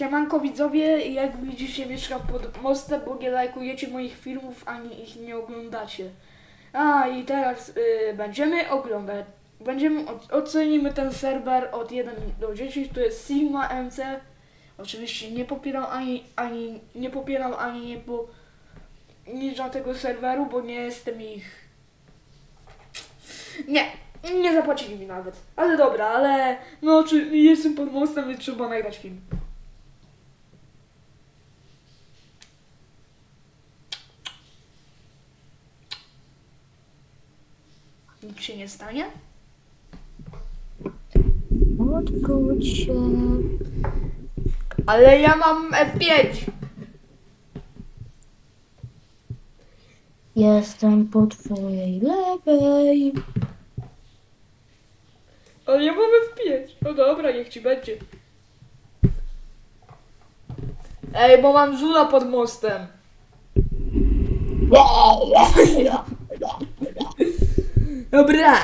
Siemanko widzowie, jak widzicie mieszkam pod mostem, bo nie lajkujecie moich filmów, ani ich nie oglądacie. A i teraz y, będziemy oglądać, będziemy, ocenimy ten serwer od 1 do 10, to jest Sigma MC. Oczywiście nie popieram ani, ani, nie popieram ani nie, bo nie żadnego serweru, bo nie jestem ich... Nie, nie zapłacili mi nawet. Ale dobra, ale no czy jestem pod mostem, więc trzeba nagrać film. Się nie stanie? Odwróć się. Ale ja mam F5. Jestem po twojej lewej. Ale ja mam F5. No dobra, niech ci będzie. Ej, bo mam żula pod mostem. Dobra,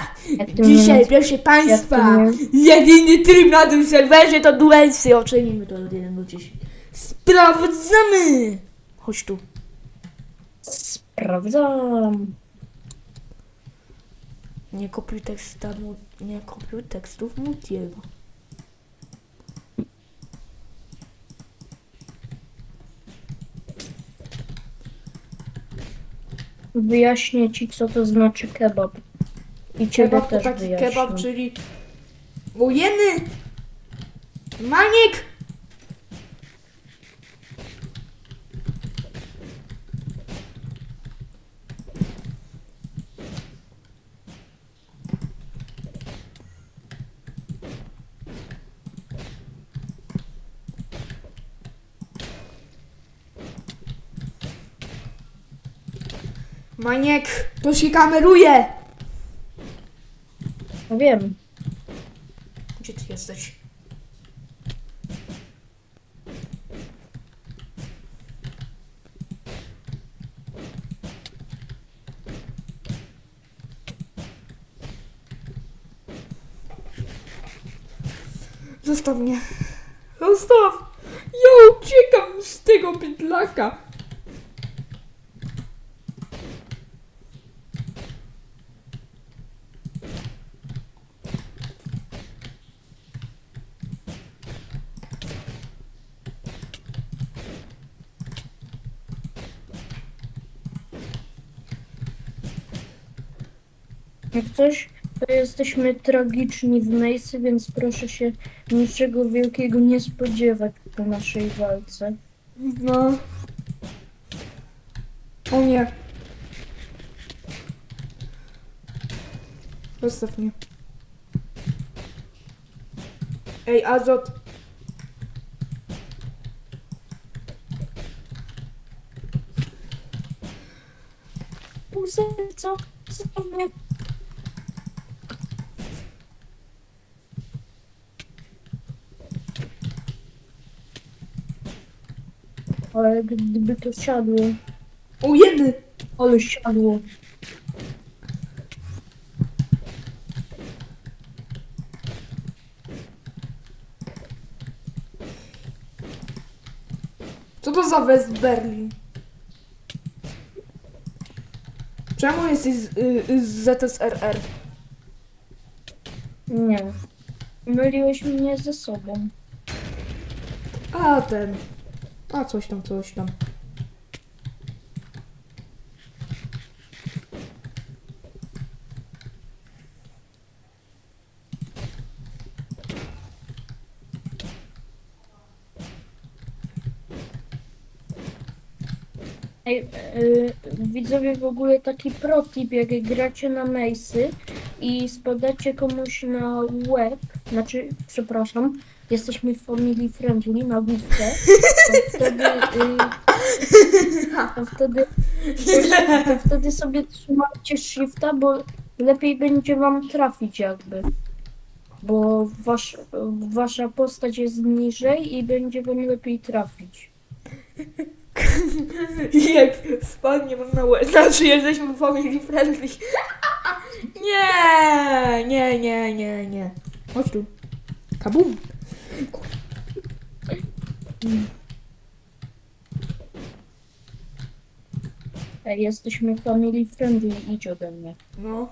to dzisiaj nie- proszę Państwa, to jedyny tryb na tym serwerze to duelsy. Ocenimy to od 1 do 10. Sprawdzamy! Chodź tu. Sprawdzam. Nie kopiuj teksta, mu- nie kopiuj tekstów Mutiego. Wyjaśnię ci, co to znaczy kebab. I ciebie Kebab to też taki wyjaśnię. kebab, czyli wojenny maniek. Maniek, to się kameruje! Wiem. Gdzie ty jesteś? Zostaw mnie. Zostaw! Ja uciekam z tego bydlaka. Jak coś, to jesteśmy tragiczni w Macy, więc proszę się niczego wielkiego nie spodziewać po naszej walce. No. O nie. Zostaw mnie. Ej, Azot. Pół serca, zostaw mnie. Ale gdyby to siadło, O, jedy. ale siadło. Co to za West Berlin? Czemu jesteś z, y, y, z ZSRR? Nie. Myliłeś mnie ze sobą. A, ten. A, coś tam, coś tam. Ej, yy, widzowie w ogóle taki protip, jak gracie na Mace'y i spadacie komuś na łeb, znaczy, przepraszam, jesteśmy family friendly na główkę, to wtedy, yy, to wtedy, to wtedy sobie trzymajcie shifta, bo lepiej będzie wam trafić jakby. Bo wasz, wasza postać jest niżej i będzie wam lepiej trafić. Jak spadnie nam na łeb. Znaczy, jesteśmy family friendly. nie, nie, nie, nie, nie. Chodź tu. Kabum. Ej, jesteśmy family friendly, idź ode mnie. No.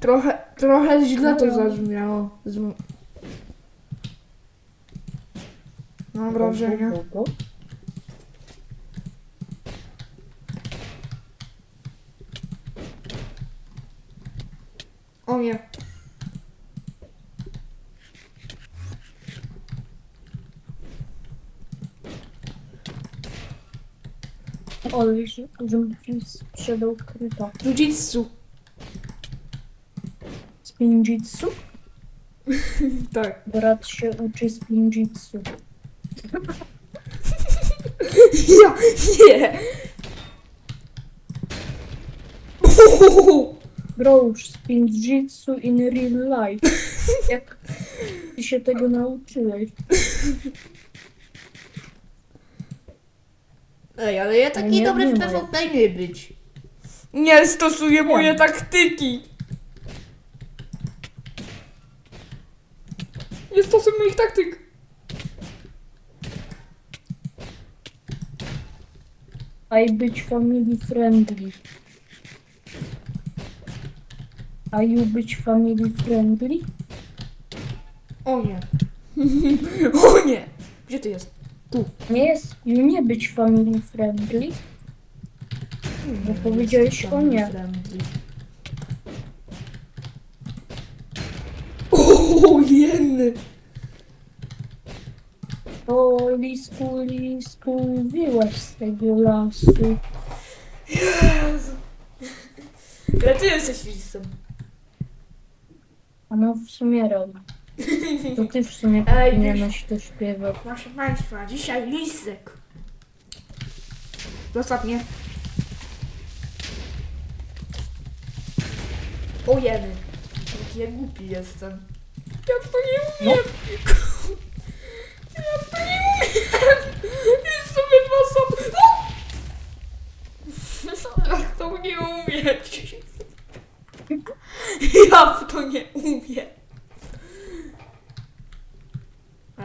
Trochę, trochę źle to No. zabrzmiało. Z... Mam wrażenie. Go, go, go. O nie. Ale że że sprzedał kryta. Jujitsu. Spinjitsu? Tak. Brat się uczy spinjitsu. Ja nie. Uhuhu. Bro, już spinjitsu in real life. Jak ty się tego nauczyłeś? Ej, ale ja taki Nie, dobry nie w ma. PvP nie być. Nie stosuję moje taktyki. Nie stosuję moich taktyk. I być family friendly. A you być family friendly? O nie. O nie. Gdzie ty jest? Nie jest, you nie być family friendly. Bo powiedziałeś o nie. O, jeny. O, lisku, lisku, wyłaź z tego lasu. Jezu. Ty jesteś lisem. A no w sumie robi. To ty w sumie Ej, powinieneś to śpiewać. Proszę Państwa, dzisiaj lisek. Zostaw mnie. O jeny. Jaki ja głupi jestem. Ja w to nie umiem. Ja w to nie umiem. Jest sobie dwa. Ja w to nie umieć. Ja w to nie umiem.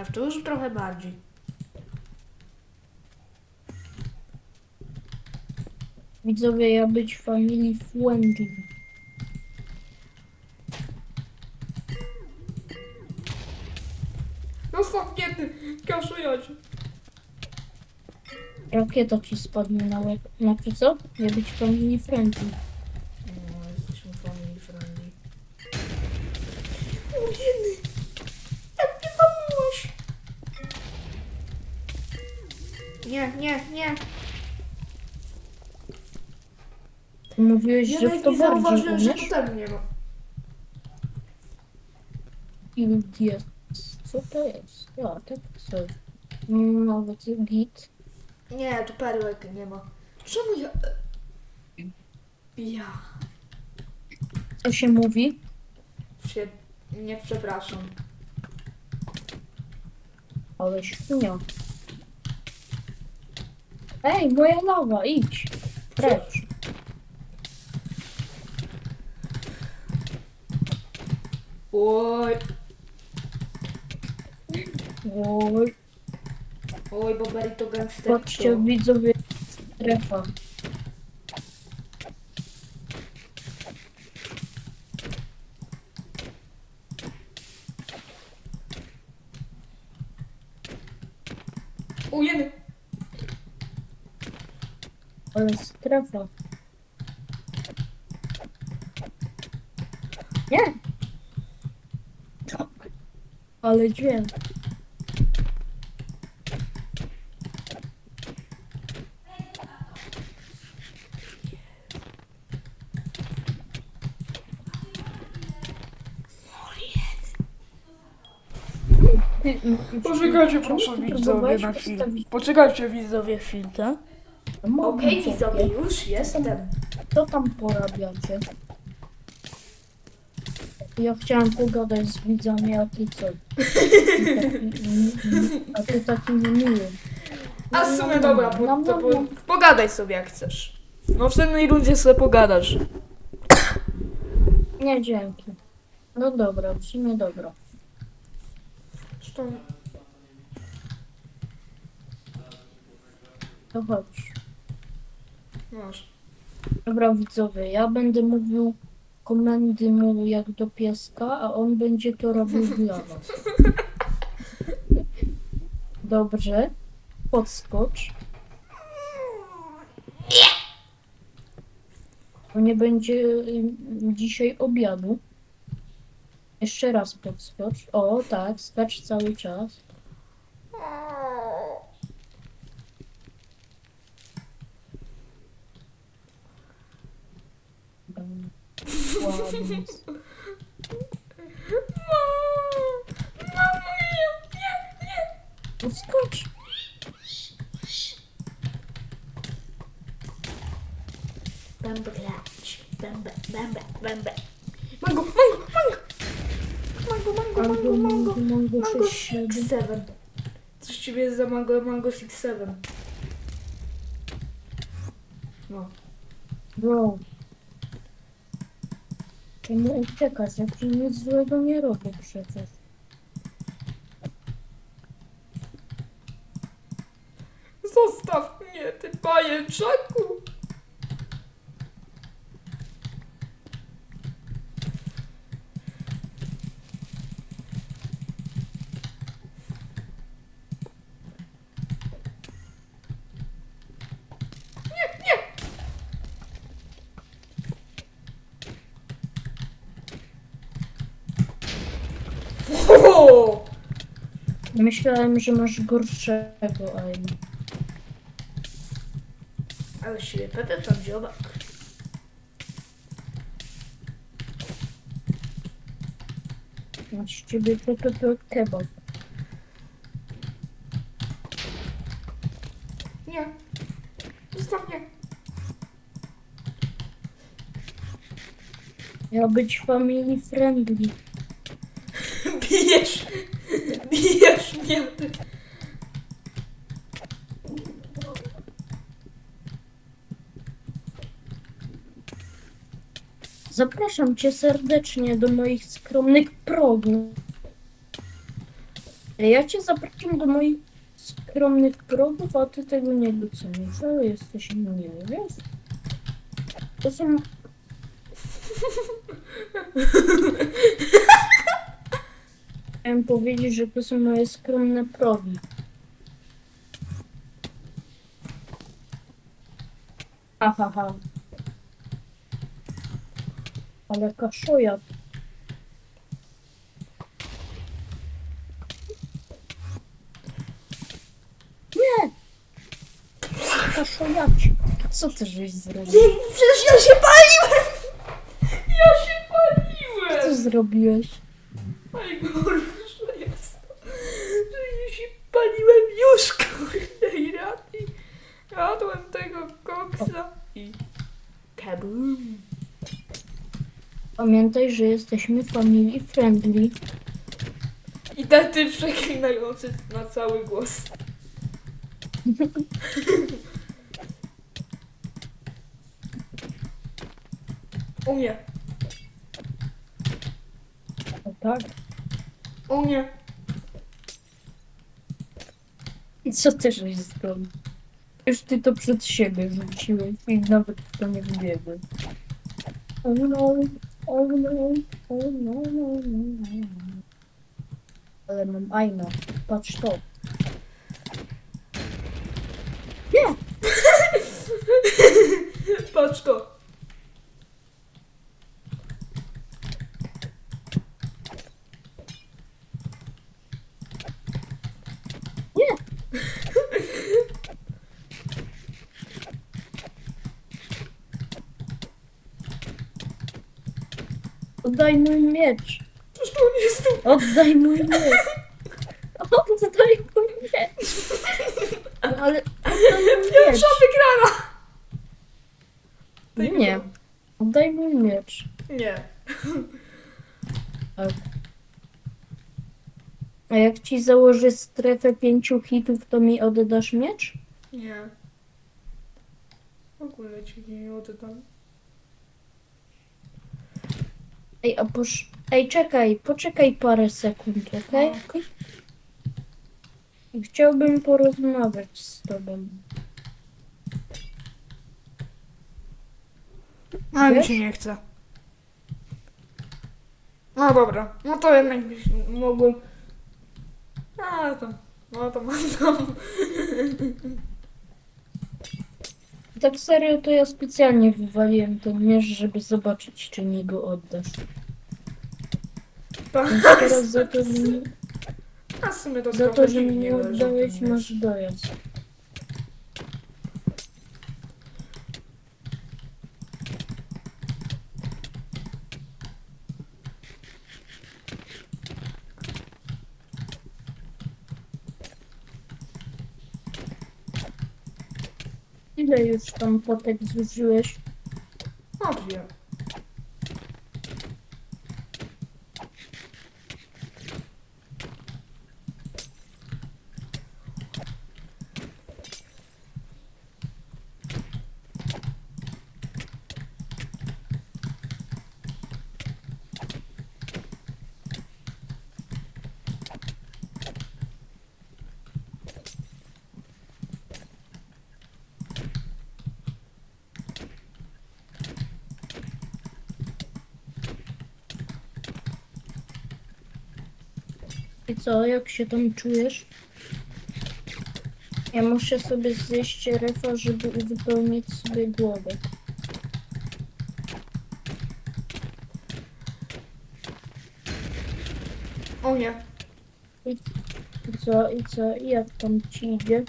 W to już trochę bardziej. Widzowie, ja być family friendly. Zostaw mnie ty, kaszując. Rakieta ci spadnie na łeb. Znaczy co? Ja być family friendly. Nie, nie, nie. Mówiłeś, Ja że w nawet to nie bardziej zauważyłem, że umiesz? tutaj nie ma. Jest. Co to jest? Ja, tak sobie. Nawet git. Nie, tu perłek nie ma. Czemu ja... Ja... Co się mówi? Się... Nie, przepraszam. Ale świnia. Ej, moja lawa, idź. Precz. Oj, Oj, oj, bo Berry to gangster. patrzcie widzowie, strefa. Strefa. Nie! Ale dźwięk. Poczekajcie proszę widzowie na postawić- Poczekajcie widzowie chwilkę. Mogę Okej widzowie, już jestem. Co tam porabiacie? Ja chciałam pogadać z widzami, a ty co? Ty taki- A ty taki niemiły. A w sumie dobra, po, to po, pogadaj sobie jak chcesz. No w następnej rundzie sobie pogadasz. Nie, dzięki. No dobra, w sumie dobra. Zresztą To chodź. Masz. Dobra widzowie, ja będę mówił komendy mu jak do pieska, a on będzie to robił dla was. Dobrze. Podskocz. Bo nie będzie dzisiaj obiadu. Jeszcze raz podskocz. O, tak, skacz cały czas. Mm, Ładnie. Mamo, nie, nie, nie. Podskocz. Będę grać. Będę, będę, będę. Mango, mango, mango. Mango, mango, mango, mango. mango, Mango 6, 6, 7. Coś ciebie jest za mango, mango 6, 7. No. Bro. Czemu uciekasz? Ja ci nic złego nie robię przecież. Zostaw mnie, ty pajęczaku. Nie, nie. O! Myślałem, że masz gorszego aima. Ale siebie Pepe tam dziobak. Masz ciebie PPP kebab. Nie. Zostaw mnie. Miał być family friendly. Bijesz. Bijesz mnie. Ty. Zapraszam cię serdecznie do moich skromnych progów. Ja cię zapraszam do moich skromnych progów, a ty tego nie docenisz, ale jesteś miły, wiesz? To są... Chciałem powiedzieć, że to są moje skromne progi. Ha, ha, ha. Ale kaszojat. Nie! Kaszojaci. Co ty żeś zrobił? Przecież ja się paliłem. Ja się Co paliłem. zrobiłeś? Najgorsze jest to, że ja się paliłem już, kurde, i rady. Jadłem tego koksa i kabum. Pamiętaj, że jesteśmy family friendly. I taty przeklinający na cały głos. U mnie, O tak? u mnie. I co ty żeś zrobił? Już ty to przed siebie rzuciłeś i nawet w to nie wbiegłeś. Oh no, oh no, oh no, no, no, no. Ale mam ajna, patrz to. Nie! Patrz to. Nie! Oddaj mój miecz! Przecież to nie jest tu. Oddaj mój miecz! Oddaj mój miecz! No ale oddaj mój miecz! Pierwsza wygrana. Nie. Oddaj mój miecz. Nie. Tak. A jak ci założę strefę pięciu hitów, to mi oddasz miecz? Nie. W ogóle ci nie oddam. Ej, a posz... Ej, czekaj, poczekaj parę sekund, okej? Chciałbym porozmawiać z tobą. A mi Wiesz? się nie chce. No dobra, no to jednak byś mógł. A tam, no to mam tam. Tak serio, to ja specjalnie wywaliłem ten miecz, żeby zobaczyć, czy mi go oddasz. Więc teraz za to, że mi, A w sumie to za to, że mi nie oddałeś, masz dojazd. Ile już tam potek zużyłeś? No dwie. I co, jak się tam czujesz? Ja muszę sobie zjeść refa, żeby uzupełnić sobie głowę. O nie. I, co, i co, i jak tam ci idzie?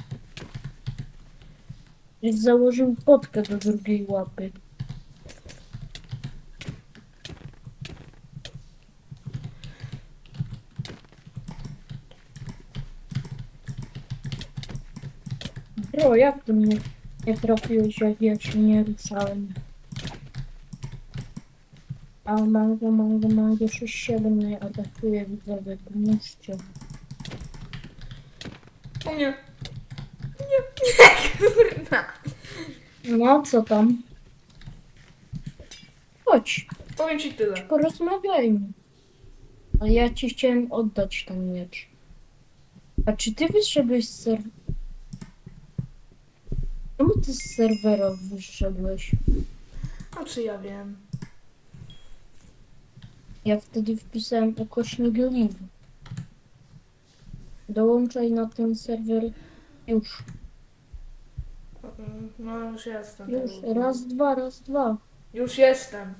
Założył potkę do drugiej łapy. Bro, jak ty mnie nie trafiłeś, jak ja się nie ruszałem? A mango, mango, mango 6-7 mnie atakuje, widzowie, pomóżcie. O nie. Nie, kurna. No, co tam? Chodź, Powiem ci tyle. porozmawiajmy. Ale ja ci chciałem oddać ten miecz. A czy ty wyszedłeś z ser... Czemu ty z serwera wyszedłeś? A czy ja wiem? Ja wtedy wpisałem ukośnik live. Dołączaj na ten serwer już. Mm, No już jestem. Już, raz, dwa, raz, dwa. Już jestem.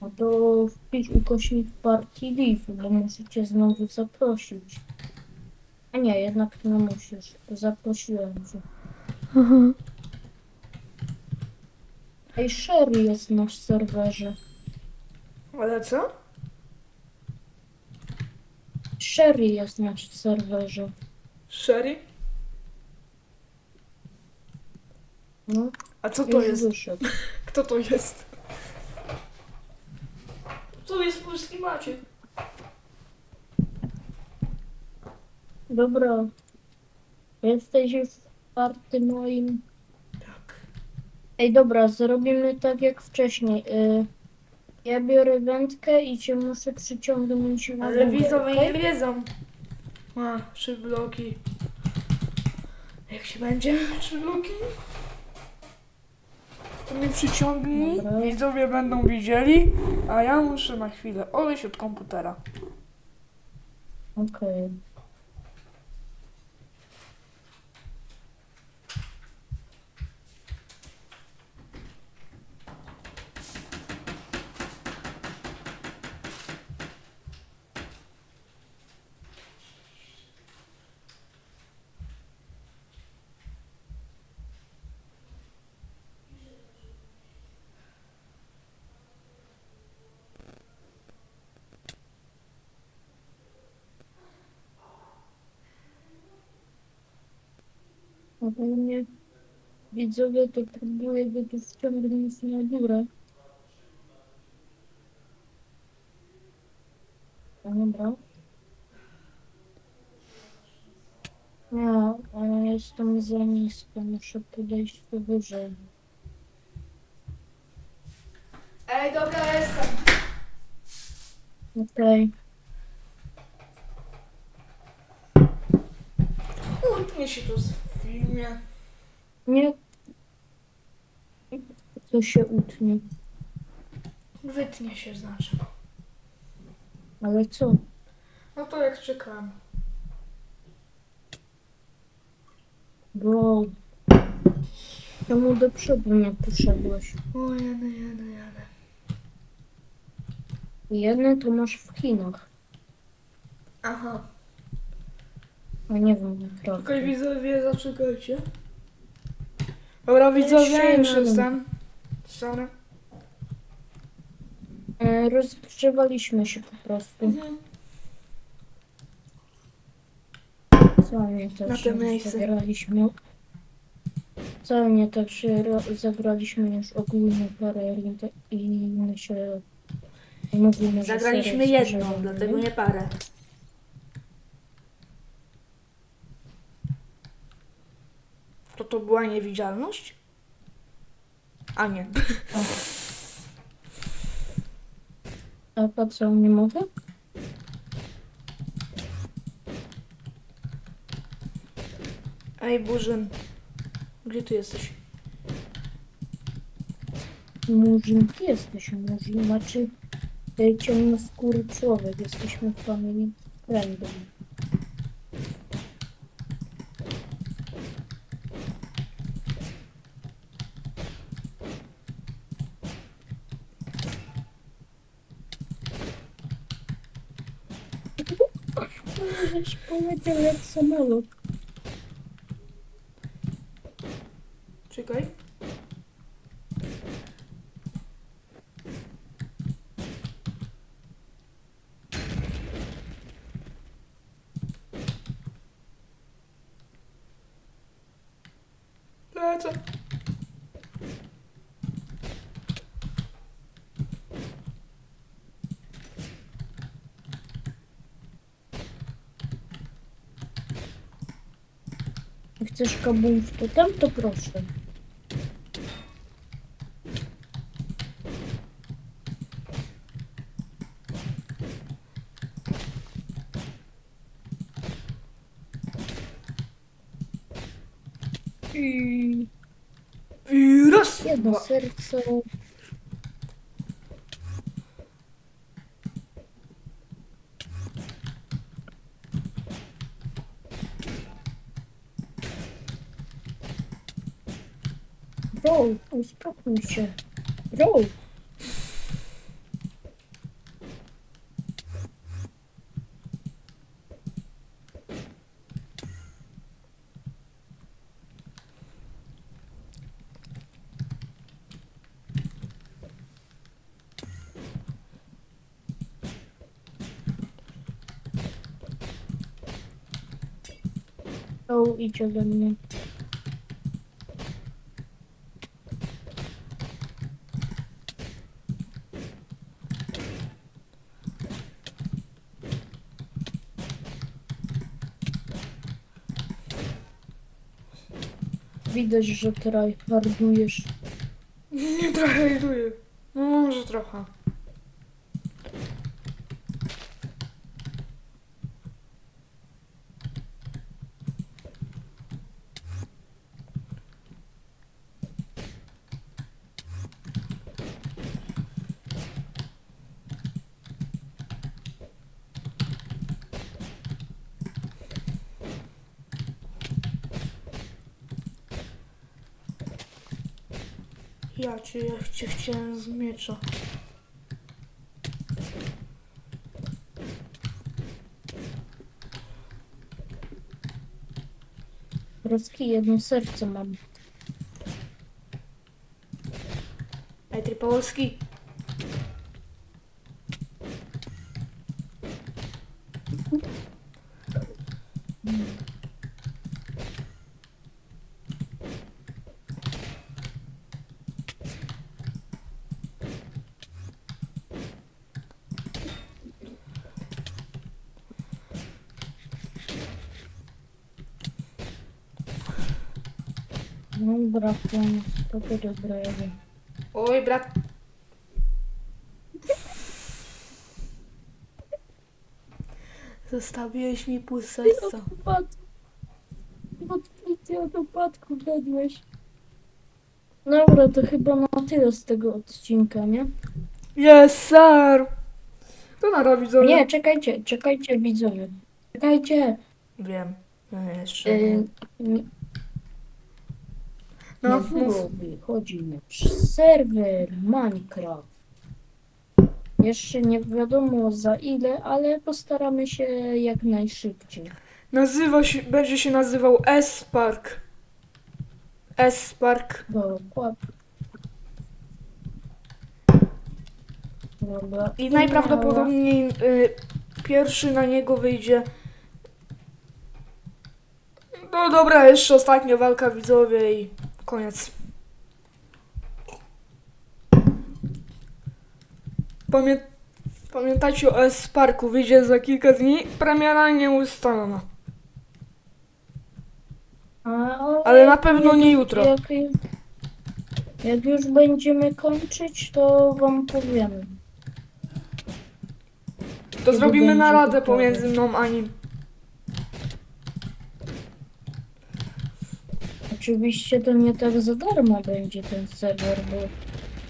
No to wpisz ukośnik partii live, bo cię znowu zaprosić. A nie, jednak nie musisz. Zaprosiłem cię. Ej, Sherry jest na serwerze. Ale co? Sherry jest na serwerze. Sherry? No, A co to już jest? wyszedł. Kto to jest? To jest polski Maciek. Dobra. Jesteś już party moim. Tak. Ej, dobra, zrobimy tak jak wcześniej. Y, ja biorę wędkę i cię muszę przyciągnąć na Ale górę, widzowie nie wiedzą. A, trzy bloki. Jak się będzie? Trzy bloki? To mnie przyciągnij. Dobra. Widzowie będą widzieli, a ja muszę na chwilę odejść od komputera. Okej. ogólnie widzowie to próbuje go tu wciągnąć na górę. No dobra. No, ale jestem za nisko, muszę podejść wyżej. Ej, dobra, jestem. Okej. Utknie się tu filmie. Nie. To się utnie. Wytnie się znaczy. Ale co? No to jak czekam. Bo... Czemu do przodu nie poszedłeś? O jadę, jadę, jadę. Jedne to masz w Chinach, Aha. A nie wiem naprawdę. widzowie, zaczekajcie. Dobra, widzowie, już jeden. jestem. Sorry. E, rozgrzewaliśmy się po prostu. Mhm. Całe Na też tym miejscu. zagraliśmy. Całe też ro- zagraliśmy już ogólnie parę rund i my się mówimy, że Zagraliśmy jedną, dlatego nie parę. To to była niewidzialność? A nie. A co, nie mogę? Ej, Burzyn. Gdzie ty jesteś? Murzyn, ty jesteś Murzyn, znaczy e, ciemnoskóry człowiek, jesteśmy family friendly. Żeś poleciał jak samolot. Czekaj. Chcesz kabumów to tam, to proszę. I I raz, jedno dwa. serce. Roll, uspokój się. Roll. Roll idź ode mnie. Widać, że tryhardujesz. Nie trochę iluję. No może trochę. Ja cię, ja cię chciałem z miecza. Roski jedno serce mam. Ej, Polski. No brak mnie, to to dobrego. Oj, brat. Zostawiłeś mi pół serca. pod policję od upadku gadłeś. Dobra, to chyba na tyle z tego odcinka, nie? Yes, sir! To na widzowie. Nie, czekajcie, czekajcie widzowie. Czekajcie. Wiem. No jeszcze. Nie, nie mów. byłoby, chodzi nasz serwer Minecraft. Jeszcze nie wiadomo za ile, ale postaramy się jak najszybciej. Nazywa się, będzie się nazywał S-Park. S-Park. Dobra. I najprawdopodobniej y, pierwszy na niego wyjdzie. No dobra, jeszcze ostatnia walka widzowie i koniec. Pamię pamiętajcie o S-Parku, wyjdzie za kilka dni. Premiera nieustalona. A, Ale na pewno nie jutro. Jak, jak już będziemy kończyć, to wam powiemy. To zrobimy naradę pomiędzy mną a nim. Oczywiście to nie tak za darmo będzie ten serwer, bo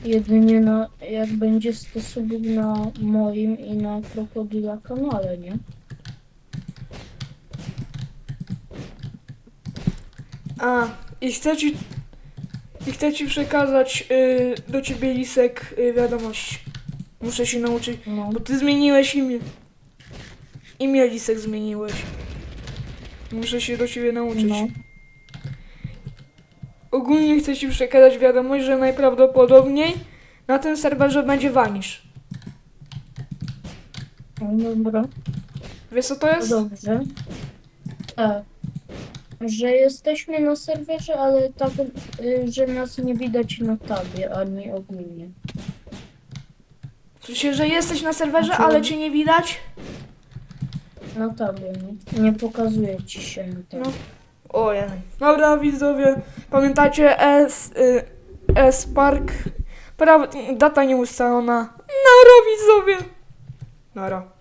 jedynie na, jak będzie 100 subów na moim i na Krokodyla kanale, nie? A, i chcę ci, i chcę ci przekazać y, do ciebie lisek y, wiadomość. Muszę się nauczyć, No, bo ty zmieniłeś imię. Imię lisek zmieniłeś. Muszę się do ciebie nauczyć. no. Ogólnie chcę ci przekazać wiadomość, że najprawdopodobniej na tym serwerze będzie wanisz. no dobra. Wiesz co to To jest? dobrze. Tak. Że jesteśmy na serwerze, ale tak, y, że nas nie widać na tabie, ani ogólnie. W sensie, że jesteś na serwerze, Znaczy- ale cię nie widać? Na tabie, nie? Nie pokazuje ci się na tabie. No. Ojej. Dobra, widzowie, pamiętajcie S, y, S Park, pra, data nieustalona. Nara, widzowie. Nara.